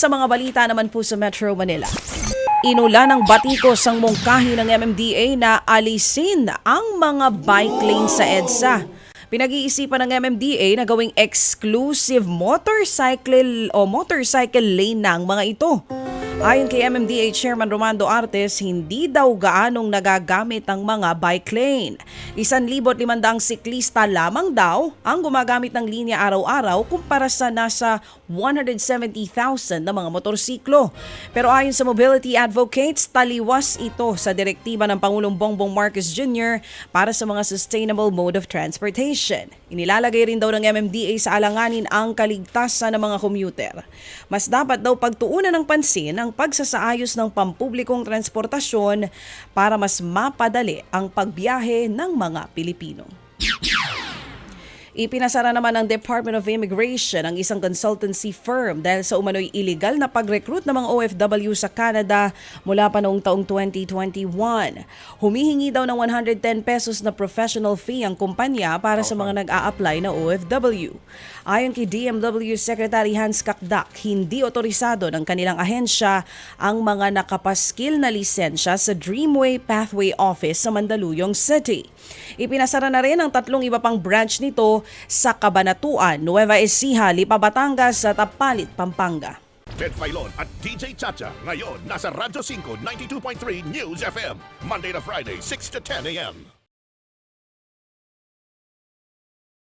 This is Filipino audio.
sa mga balita naman po sa Metro Manila. Inula ng batikos ang mungkahi ng MMDA na alisin ang mga bike lane sa EDSA. Pinag-iisipan ng MMDA na gawing exclusive motorcycle o motorcycle lane na mga ito. Ayon kay MMDA Chairman Romando Artes, hindi daw gaanong nagagamit ang mga bike lane. 1,500 siklista lamang daw ang gumagamit ng linya araw-araw kumpara sa nasa 170,000 na mga motorsiklo. Pero ayon sa mobility advocates, taliwas ito sa direktiba ng Pangulong Bongbong Marcos Jr. para sa mga sustainable mode of transportation. Inilalagay rin daw ng MMDA sa alanganin ang kaligtasan ng mga commuter. Mas dapat daw pagtuunan ng pansin ang pagsasaayos ng pampublikong transportasyon para mas mapadali ang pagbiyahe ng mga Pilipino. Ipinasara naman ng Department of Immigration ang isang consultancy firm dahil sa umano'y illegal na pag-recruit ng mga OFW sa Canada mula pa noong taong 2021. Humihingi daw ng 110 pesos na professional fee ang kumpanya para sa mga nag-a-apply na OFW. Ayon kay DMW Secretary Hans Kakdak, hindi otorisado ng kanilang ahensya ang mga nakapaskil na lisensya sa Dreamway Pathway Office sa Mandaluyong City. Ipinasara na rin ang tatlong iba pang branch nito sa Cabanatuan, Nueva Ecija, Lipa, Batangas at Tapalit, Pampanga. Ted Filon at DJ Chacha. Ngayon, nasa Radyo 5, 92.3 News FM. Monday to Friday, 6 to 10 a.m.